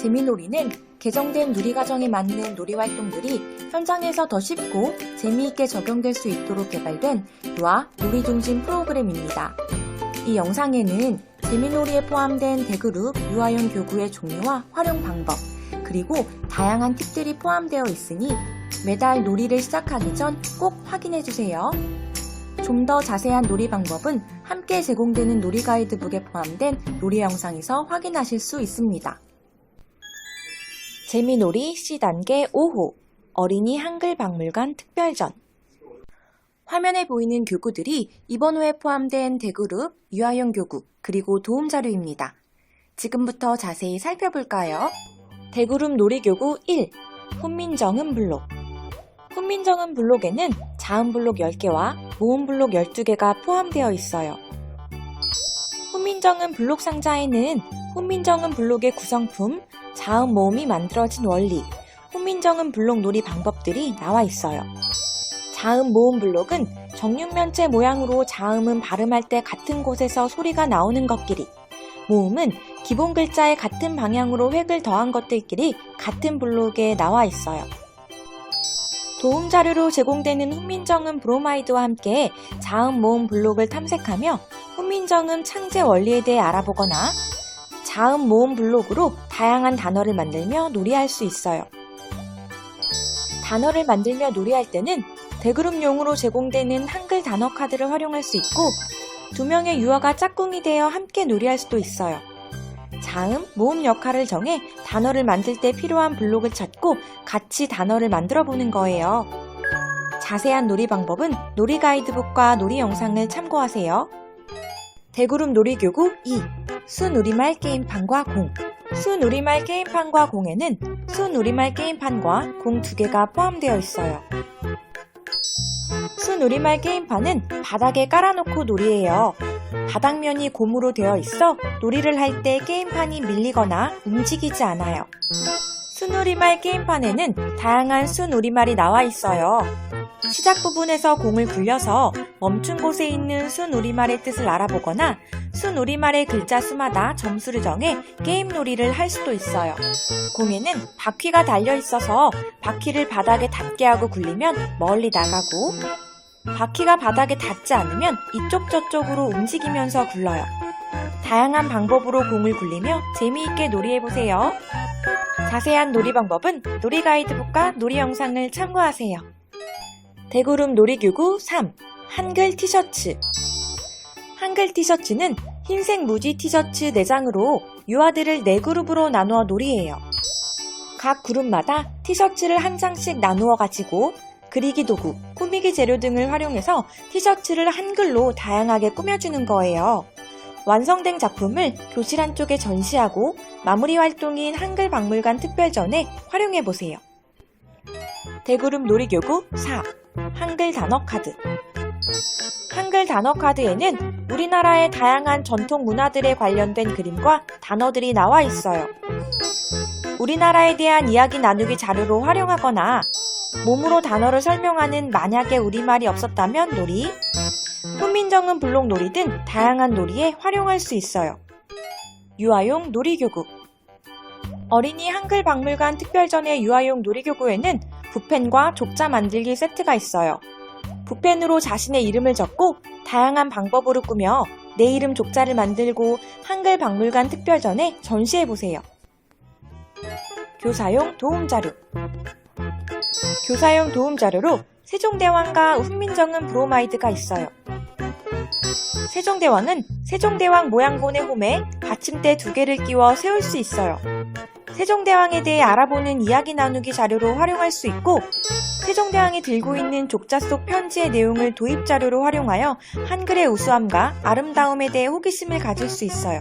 재미놀이는 개정된 누리과정에 맞는 놀이활동들이 현장에서 더 쉽고 재미있게 적용될 수 있도록 개발된 유아 놀이 중심 프로그램입니다. 이 영상에는 재미놀이에 포함된 대그룹 유아용 교구의 종류와 활용 방법, 그리고 다양한 팁들이 포함되어 있으니 매달 놀이를 시작하기 전 꼭 확인해 주세요. 좀 더 자세한 놀이 방법은 함께 제공되는 놀이 가이드북에 포함된 놀이 영상에서 확인하실 수 있습니다. 재미놀이 C단계 5호 어린이 한글 박물관 특별전 화면에 보이는 교구들이 이번 호에 포함된 대그룹 유아용 교구 그리고 도움 자료입니다. 지금부터 자세히 살펴볼까요? 대그룹 놀이교구 1 훈민정음 블록 훈민정음 블록에는 자음 블록 10개와 모음 블록 12개가 포함되어 있어요. 훈민정음 블록 상자에는 훈민정음 블록의 구성품, 자음 모음이 만들어진 원리, 훈민정음 블록 놀이 방법들이 나와 있어요. 자음 모음 블록은 정육면체 모양으로 자음은 발음할 때 같은 곳에서 소리가 나오는 것끼리, 모음은 기본 글자의 같은 방향으로 획을 더한 것들끼리 같은 블록에 나와 있어요. 도움 자료로 제공되는 훈민정음 브로마이드와 함께 자음 모음 블록을 탐색하며 훈민정음 창제 원리에 대해 알아보거나 자음 모음 블록으로 다양한 단어를 만들며 놀이할 수 있어요. 단어를 만들며 놀이할 때는 대그룹용으로 제공되는 한글 단어 카드를 활용할 수 있고 두 명의 유아가 짝꿍이 되어 함께 놀이할 수도 있어요. 자음, 모음 역할을 정해 단어를 만들 때 필요한 블록을 찾고 같이 단어를 만들어 보는 거예요. 자세한 놀이 방법은 놀이 가이드북과 놀이 영상을 참고하세요. 대그룹 놀이교구 2. 수놀이말 게임판과 공. 수놀이말 게임판과 공에는 수놀이말 게임판과 공 두 개가 포함되어 있어요. 수놀이말 게임판은 바닥에 깔아놓고 놀이해요. 바닥면이 고무로 되어 있어 놀이를 할 때 게임판이 밀리거나 움직이지 않아요. 수놀이말 게임판에는 다양한 수놀이말이 나와 있어요. 시작 부분에서 공을 굴려서 멈춘 곳에 있는 수놀이말의 뜻을 알아보거나 수놀이말의 글자 수마다 점수를 정해 게임 놀이를 할 수도 있어요. 공에는 바퀴가 달려 있어서 바퀴를 바닥에 닿게 하고 굴리면 멀리 나가고 바퀴가 바닥에 닿지 않으면 이쪽 저쪽으로 움직이면서 굴러요. 다양한 방법으로 공을 굴리며 재미있게 놀이해보세요. 자세한 놀이 방법은 놀이 가이드북과 놀이 영상을 참고하세요. 대구름 놀이교구 3. 한글 티셔츠. 한글 티셔츠는 흰색 무지 티셔츠 4장으로 유아들을 4그룹으로 나누어 놀이해요. 각 그룹마다 티셔츠를 한 장씩 나누어 가지고 그리기 도구, 꾸미기 재료 등을 활용해서 티셔츠를 한글로 다양하게 꾸며주는 거예요. 완성된 작품을 교실 한쪽에 전시하고 마무리 활동인 한글 박물관 특별전에 활용해 보세요. 대구름 놀이교구 4. 한글 단어 카드. 한글 단어 카드에는 우리나라의 다양한 전통 문화들에 관련된 그림과 단어들이 나와 있어요. 우리나라에 대한 이야기 나누기 자료로 활용하거나 몸으로 단어를 설명하는 만약에 우리말이 없었다면 놀이, 훈민정음 블록 놀이 등 다양한 놀이에 활용할 수 있어요. 유아용 놀이교구 어린이 한글 박물관 특별전의 유아용 놀이교구에는 붓펜과 족자 만들기 세트가 있어요. 붓펜으로 자신의 이름을 적고 다양한 방법으로 꾸며 내 이름 족자를 만들고 한글 박물관 특별전에 전시해 보세요. 교사용 도움 자료 교사용 도움 자료로 세종대왕과 훈민정음 브로마이드가 있어요. 세종대왕은 세종대왕 모양본의 홈에 받침대 두 개를 끼워 세울 수 있어요. 세종대왕에 대해 알아보는 이야기 나누기 자료로 활용할 수 있고 세종대왕이 들고 있는 족자 속 편지의 내용을 도입 자료로 활용하여 한글의 우수함과 아름다움에 대해 호기심을 가질 수 있어요.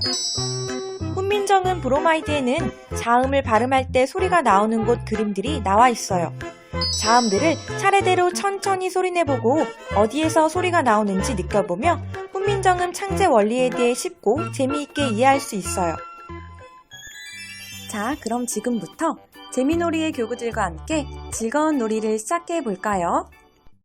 훈민정음 브로마이드에는 자음을 발음할 때 소리가 나오는 곳 그림들이 나와 있어요. 자음들을 차례대로 천천히 소리내보고 어디에서 소리가 나오는지 느껴보며 훈민정음 창제 원리에 대해 쉽고 재미있게 이해할 수 있어요. 자, 그럼 지금부터 재미놀이의 교구들과 함께 즐거운 놀이를 시작해 볼까요?